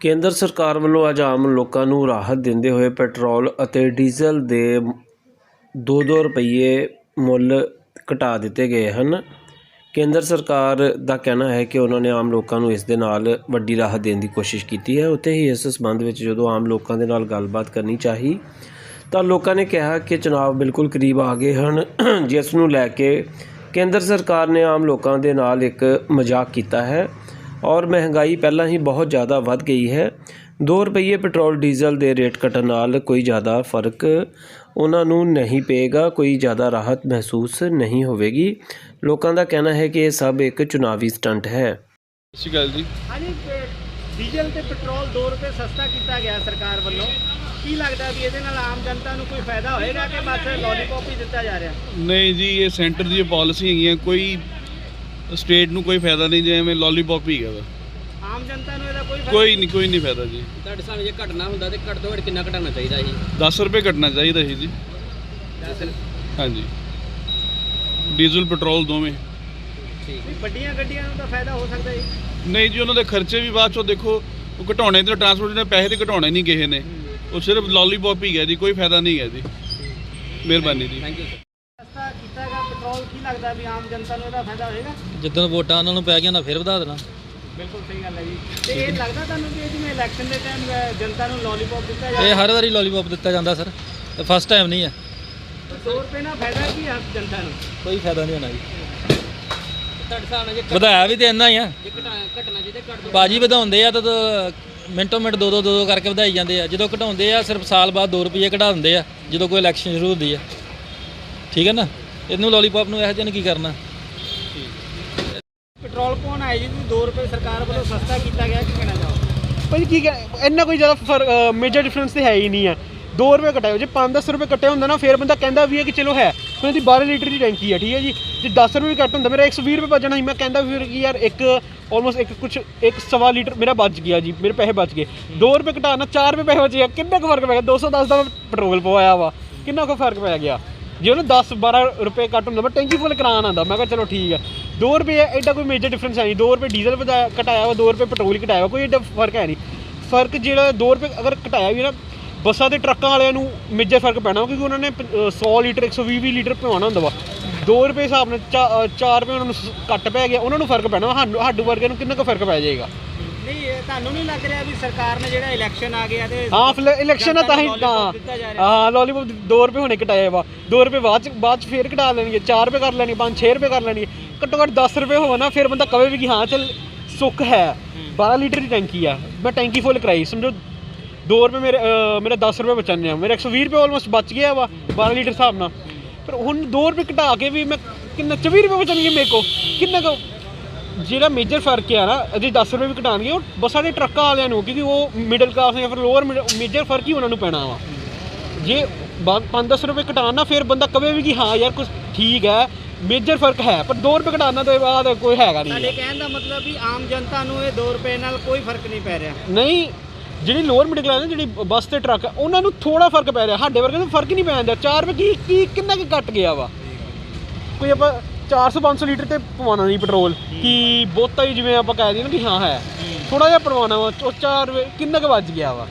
ਕੇਂਦਰ ਸਰਕਾਰ ਵੱਲੋਂ ਅੱਜ ਆਮ ਲੋਕਾਂ ਨੂੰ ਰਾਹਤ ਦਿੰਦੇ ਹੋਏ ਪੈਟਰੋਲ ਅਤੇ ਡੀਜ਼ਲ ਦੇ 2-2 ਰੁਪਏ ਮੁੱਲ ਘਟਾ ਦਿੱਤੇ ਗਏ ਹਨ। ਕੇਂਦਰ ਸਰਕਾਰ ਦਾ ਕਹਿਣਾ ਹੈ ਕਿ ਉਹਨਾਂ ਨੇ ਆਮ ਲੋਕਾਂ ਨੂੰ ਇਸ ਦੇ ਨਾਲ ਵੱਡੀ ਰਾਹਤ ਦੇਣ ਦੀ ਕੋਸ਼ਿਸ਼ ਕੀਤੀ ਹੈ। ਉੱਥੇ ਹੀ ਇਸ ਸੰਬੰਧ ਵਿੱਚ ਜਦੋਂ ਆਮ ਲੋਕਾਂ ਦੇ ਨਾਲ ਗੱਲਬਾਤ ਕਰਨੀ ਚਾਹੀ, ਤਾਂ ਲੋਕਾਂ ਨੇ ਕਿਹਾ ਕਿ ਚੁਣਾਵ ਬਿਲਕੁਲ ਕਰੀਬ ਆ ਗਏ ਹਨ, ਜਿਸ ਨੂੰ ਲੈ ਕੇ ਕੇਂਦਰ ਸਰਕਾਰ ਨੇ ਆਮ ਲੋਕਾਂ ਦੇ ਨਾਲ ਇੱਕ ਮਜ਼ਾਕ ਕੀਤਾ ਹੈ। ਔਰ ਮਹਿੰਗਾਈ ਪਹਿਲਾਂ ਹੀ ਬਹੁਤ ਜ਼ਿਆਦਾ ਵੱਧ ਗਈ ਹੈ। 2 ਰੁਪਏ ਪੈਟਰੋਲ ਡੀਜ਼ਲ ਦੇ ਰੇਟ ਘਟਣ ਨਾਲ ਕੋਈ ਜ਼ਿਆਦਾ ਫ਼ਰਕ ਉਹਨਾਂ ਨੂੰ ਨਹੀਂ ਪਏਗਾ ਕੋਈ ਜ਼ਿਆਦਾ ਰਾਹਤ ਮਹਿਸੂਸ ਨਹੀਂ ਹੋਵੇਗੀ। ਲੋਕਾਂ ਦਾ ਕਹਿਣਾ ਹੈ ਕਿ ਇਹ ਸਭ ਇੱਕ ਚੁਣਾਵੀ ਸਟੰਟ ਹੈ। ਸਤਿ ਸ਼੍ਰੀ ਅਕਾਲ ਜੀ। ਹਾਂਜੀ ਡੀਜ਼ਲ ਤੇ ਪੈਟਰੋਲ 2 ਰੁਪਏ ਸਸਤਾ ਕੀਤਾ ਗਿਆ ਸਰਕਾਰ ਵੱਲੋਂ। ਕੀ ਲੱਗਦਾ ਵੀ ਇਹਦੇ ਨਾਲ ਆਮ ਜਨਤਾ ਨੂੰ ਕੋਈ ਫਾਇਦਾ ਹੋਏਗਾ ਕਿ ਬਸ ਲੋਲੀਪੌਪ ਹੀ ਦਿੱਤਾ ਜਾ ਰਿਹਾ? ਨਹੀਂ ਜੀ ਇਹ ਸੈਂਟਰ ਦੀ ਪਾਲਿਸੀ ਹੈਗੀ ਹੈ ਕੋਈ ਸਟੇਟ ਨੂੰ ਕੋਈ ਫਾਇਦਾ ਨਹੀਂ ਜਿਵੇਂ ਲੋਲੀਪੌਪ ਹੀ ਹੈਗਾ ਵਾ। ਆਮ ਜਨਤਾ ਨੂੰ ਇਹਦਾ ਕੋਈ ਕੋਈ ਨਹੀਂ। ਕੋਈ ਨਹੀਂ ਫਾਇਦਾ ਜੀ। ਤੁਹਾਡੇ ਸਾਹਮਣੇ ਜੇ ਘਟਣਾ ਹੁੰਦਾ ਤੇ ਘੱਟ ਤੋਂ ਘੱਟ ਕਿੰਨਾ ਘਟਾਉਣਾ ਚਾਹੀਦਾ ਸੀ? 10 ਰੁਪਏ ਘਟਣਾ ਚਾਹੀਦਾ ਸੀ ਜੀ। ਹਾਂਜੀ। ਡੀਜ਼ਲ ਪੈਟਰੋਲ ਦੋਵੇਂ। ਠੀਕ। ਵੀ ਵੱਡੀਆਂ ਗੱਡੀਆਂ ਨੂੰ ਤਾਂ ਫਾਇਦਾ ਹੋ ਸਕਦਾ ਜੀ। ਨਹੀਂ ਜੀ ਉਹਨਾਂ ਦੇ ਖਰਚੇ ਵੀ ਬਾਅਦ ਚੋਂ ਦੇਖੋ ਉਹ ਘਟਾਉਣੇ ਤੇ ਟਰਾਂਸਪੋਰਟ ਦੇ ਪੈਸੇ ਤੇ ਘਟਾਉਣੇ ਨਹੀਂ ਕਿਸੇ ਨੇ। ਉਹ ਸਿਰਫ ਲੋਲੀਪੌਪ ਹੀ ਹੈ ਜੀ ਕੋਈ ਫਾਇਦਾ ਨਹੀਂ ਹੈ ਜੀ। ਮਿਹਰਬਾਨੀ ਜੀ। ਥੈਂਕ ਯੂ ਸਸਤਾ ਕੀਤਾ ਗਿਆ ਪੈਟਰੋਲ ਕੀ ਲੱਗਦਾ ਵੀ ਆਮ ਜਨਤਾ ਨੂੰ ਇਹਦਾ ਫਾਇਦਾ ਹੋਏਗਾ? ਜਿੱਦਣ ਵੋਟਾਂ ਉਹਨਾਂ ਨੂੰ ਪੈ ਗਈਆਂ ਨਾ ਫਿਰ ਵਧਾ ਦੇਣਾ। ਬਿਲਕੁਲ ਸਹੀ ਗੱਲ ਹੈ ਜੀ। ਤੇ ਇਹ ਲੱਗਦਾ ਤੁਹਾਨੂੰ ਕਿ ਇਹ ਜਿਵੇਂ ਇਲੈਕਸ਼ਨ ਦੇ ਟਾਈਮ ਜਨਤਾ ਨੂੰ ਲੋਲੀਪੌਪ ਦਿੱਤਾ ਜਾ ਇਹ ਹਰ ਵਾਰੀ ਲੋਲੀਪੌਪ ਦਿੱਤਾ ਜਾਂਦਾ ਸਰ। ਫਸਟ ਟਾਈਮ ਨਹੀਂ ਹੈ। 2 ਰੁਪਏ ਨਾਲ ਫਾਇਦਾ ਕੀ ਹੈ ਜਨਤਾ ਨੂੰ? ਕੋਈ ਫਾਇਦਾ ਨਹੀਂ ਹੋਣਾ ਜੀ। ਤੁਹਾਡੇ ਸਾਹਮਣੇ ਜੇ ਵਧਾਇਆ ਵੀ ਤੇ ਇੰਨਾ ਹੀ ਆ। ਜੇ ਘਟਣਾ ਘੱਟ ਬਾਜੀ ਵਧਾਉਂਦੇ ਆ ਤਾਂ ਮਿੰਟੋ ਮਿੰਟ ਦੋ ਦੋ ਦੋ ਦੋ ਕਰਕੇ ਵਧਾਈ ਜਾਂਦੇ ਆ। ਜਦੋਂ ਘਟਾਉਂਦੇ ਆ ਸਿਰਫ ਸਾਲ ਬਾਅਦ 2 ਰੁਪਏ ਘਟਾ ਦਿੰਦੇ ਆ ਜਦੋਂ ਕੋਈ ਇਲੈਕਸ਼ਨ ਸ਼ੁਰੂ ਹੁੰਦੀ ਆ। ਠੀਕ ਹੈ ਨਾ? ਇਹਨੂੰ ਲੋਲੀਪੌਪ ਨੂੰ ਇਹੋ ਜਿਹਾ ਨੂੰ ਕੀ ਕਰਨਾ? ਪੈਟਰੋਲ ਪਾਉਣ ਆਏ ਜੀ 2 ਰੁਪਏ ਸਰਕਾਰ ਵੱਲੋਂ ਸਸਤਾ ਕੀਤਾ ਗਿਆ ਕੀ ਕਹਿਣਾ ਚਾਹੋ ਭਾਈ ਕੀ ਕਹਿ- ਇੰਨਾ ਕੋਈ ਜ਼ਿਆਦਾ ਮੇਜਰ ਡਿਫਰੈਂਸ ਤੇ ਹੈ ਹੀ ਨਹੀਂ ਹੈ 2 ਰੁਪਏ ਘਟਾਏ ਜੇ 5-10 ਰੁਪਏ ਕੱਟੇ ਹੁੰਦਾ ਨਾ ਫਿਰ ਬੰਦਾ ਕਹਿੰਦਾ ਵੀ ਹੈ ਕਿ ਚਲੋ ਹੈ ਹੁਣ ਦੀ 12 ਲੀਟਰ ਦੀ ਟੈਂਕੀ ਹੈ ਠੀਕ ਹੈ ਜੀ। ਜੇ 10 ਰੁਪਏ ਵੀ ਘੱਟ ਹੁੰਦਾ ਮੇਰਾ 120 ਰੁਪਏ ਬਚਣਾ ਸੀ ਮੈਂ ਕਹਿੰਦਾ ਫਿਰ ਕਿ ਯਾਰ ਇੱਕ ਆਲਮੋਸਟ ਇੱਕ ਕੁਝ ਇੱਕ ਸਵਾ ਲੀਟਰ ਮੇਰਾ ਬਚ ਗਿਆ ਜੀ ਮੇਰੇ ਪੈਸੇ ਬਚ ਗਏ। 2 ਰੁਪਏ ਘਟਾਣਾ 4 ਰੁਪਏ ਪੈਸੇ ਬਚੇ ਆ ਕਿੰਨਾ ਕੁ ਫ਼ਰਕ ਪੈ ਗਿਆ? 210 ਦਾ ਮੈਂ ਪੈਟਰੋਲ ਪਵਾਇਆ ਵਾ ਕਿੰਨਾ ਕੁ ਫ਼ਰਕ ਪੈ ਗਿਆ? ਜੇ ਉਹਨੂੰ 10 12 ਰੁਪਏ ਘੱਟ ਹੁੰਦਾ ਮੈਂ ਟੈਂਕੀ ਫੁੱਲ ਕਰਾਉਣ ਆਂਦਾ ਮੈਂ ਕਿਹਾ ਚਲੋ ਠੀਕ ਹੈ 2 ਰੁਪਏ ਐਡਾ ਕੋਈ ਮੇਜਰ ਡਿਫਰੈਂਸ ਹੈ ਨਹੀਂ 2 ਰੁਪਏ ਡੀਜ਼ਲ ਵਧਾਇਆ ਘਟਾਇਆ ਵਾ 2 ਰੁਪਏ ਪੈਟਰੋਲ ਹੀ ਘਟਾਇਆ ਵਾ ਕੋਈ ਐਡਾ ਫ਼ਰਕ ਹੈ ਨਹੀਂ। ਫ਼ਰਕ ਜਿਹੜਾ 2 ਰੁਪਏ ਅਗਰ ਘਟਾਇਆ ਵੀ ਨਾ ਬੱਸਾਂ ਤੇ ਟਰੱਕਾਂ ਵਾਲਿਆਂ ਨੂੰ ਮੇਜਰ ਫ਼ਰਕ ਪੈਣਾ ਵਾ ਕਿਉਂਕਿ ਉਹਨਾਂ ਨੇ ਪ- ਅ, 100 ਲੀਟਰ 120 ਵੀਹ ਲੀਟਰ ਪਵਾਉਣਾ ਹੁੰਦਾ ਵਾ। 2 ਰੁਪਏ ਹਿਸਾਬ ਨਾਲ 4 ਰੁਪਏ ਉਹਨਾਂ ਨੂੰ ਘੱਟ ਪੈ ਗਿਆ ਉਹਨਾਂ ਨੂੰ ਫ਼ਰਕ ਪੈਣਾ ਵਾ ਸਾਨੂੰ ਸਾਡੇ ਵਰਗੇ ਨੂੰ ਕਿੰਨਾ ਕੁ ਫ਼ਰਕ ਪੈ ਜਾਏਗਾ? ਨਹੀਂ ਤੁਹਾਨੂੰ ਨਹੀਂ ਲੱਗ ਰਿਹਾ ਵੀ ਸਰਕਾਰ ਨੇ ਜਿਹੜਾ ਇਲੈਕਸ਼ਨ ਆ ਗਿਆ ਤੇ ਹਾਂ ਫਿਰ ਇਲੈਕਸ਼ਨ ਆ ਤਾਂ ਹੀ ਤਾਂ। ਹਾਂ ਲੋਲੀਪੌਪ 2 ਰੁਪਏ ਹੋਣੇ ਘਟਾਏ ਵਾ 2 ਰੁਪਏ ਬਾਅਦ ਚ ਬਾਅਦ ਚ ਫੇਰ ਘਟਾ ਲੈਣਗੇ 4 ਰੁਪਏ ਕਰ ਲੈਣਗੇ 5 6 ਰੁਪਏ ਕਰ ਲੈਣਗੇ। ਘੱਟੋ ਘੱਟ 10 ਰੁਪਏ ਹੋਵੇ ਨਾ ਫਿਰ ਬੰਦਾ ਕਵੇ ਵੀ ਕਿ ਹਾਂ ਚੱਲ ਸੁੱਖ ਹੈ। 12 ਲੀਟਰ ਦੀ ਟੈਂਕੀ ਆ। ਮੈਂ ਟੈਂਕੀ ਫੁੱਲ ਕਰਾਈ ਸਮਝੋ? 2 ਰੁਪਏ ਮੇਰੇ ਮੇਰੇ 10 ਰੁਪਏ ਬਚਣੇ ਆ ਮੇਰੇ 120 ਰੁਪਏ ਆਲਮੋਸਟ ਬਚ ਗਿਆ ਵਾ 12 ਲੀਟਰ ਹਿਸਾਬ ਨਾਲ। ਪਰ ਹੁਣ 2 ਰੁਪਏ ਘਟਾ ਕੇ ਵੀ ਮੈਂ ਕਿੰਨਾ 24 ਰੁਪਏ ਬਚਣਗੇ ਮੇਰੇ ਕੋ ਕਿੰਨਾ ਕੁ ਜਿਹੜਾ ਮੇਜਰ ਫ਼ਰਕ ਹੈ ਨਾ ਅਜੇ 10 ਰੁਪਏ ਵੀ ਘਟਾਣਗੇ ਉਹ ਬੱਸਾਂ ਦੇ ਟਰੱਕਾਂ ਵਾਲਿਆਂ ਨੂੰ ਕਿਉਂਕਿ ਉਹ ਮਿਡਲ ਕਲਾਸ ਜਾਂ ਫਿਰ ਲੋਅਰ ਮੇਜਰ ਫ਼ਰਕ ਹੀ ਉਹਨਾਂ ਨੂੰ ਪੈਣਾ ਵਾ। ਜੇ 5-10 ਰੁਪਏ ਘਟਾਉਣਾ ਫਿਰ ਬੰਦਾ ਕਵੇ ਵੀ ਕਿ ਹਾਂ ਯਾਰ ਕੁਝ ਠੀਕ ਹੈ ਮੇਜਰ ਫ਼ਰਕ ਹੈ ਪਰ 2 ਰੁਪਏ ਘਟਾਉਣਾ ਤੋਂ ਬਾਅਦ ਕੋਈ ਹੈਗਾ ਨਹੀਂ ਤੁਹਾਡੇ ਕਹਿਣ ਦਾ ਮਤਲਬ ਵੀ ਆਮ ਜਨਤਾ ਨੂੰ ਇਹ 2 ਰੁਪਏ ਨਾਲ ਕੋਈ ਫ਼ਰਕ ਨਹੀਂ ਪੈ ਰਿਹਾ। ਨਹੀਂ ਜਿਹੜੀ ਲੋਅਰ ਮਿਡਲ ਕਲਾਸ ਜਿਹੜੀ ਬੱਸ ਤੇ ਟਰੱਕ ਹੈ, ਉਹਨਾਂ ਨੂੰ ਥੋੜਾ ਫ਼ਰਕ ਪੈ ਰਿਹਾ ਸਾਡੇ ਵਰਗੇ ਨੂੰ ਫ਼ਰਕ ਹੀ ਨਹੀਂ ਪੈਂਦਾ 4 ਰੁਪਏ ਕੀ ਕੀ ਕਿੰਨਾ ਕੁ ਘਟ ਗਿਆ ਵਾ? ਕੋਈ ਆਪਾਂ 400 500 ਲੀਟਰ ਤੇ ਪਵਾਉਣਾ ਨਹੀਂ ਪੈਟਰੋਲ ਕਿ ਬਹੁਤਾ ਹੀ ਜਿਵੇਂ ਆਪਾਂ ਕਹਿ ਦਈਏ ਨਾ ਕਿ ਹਾਂ ਹੈ। ਥੋੜਾ ਜਿਹਾ ਪਵਾਉਣਾ ਵਾ ਉਹ 4 ਰੁਪਏ ਕਿੰਨਾ ਕੁ ਵੱਜ ਗਿਆ ਵਾ?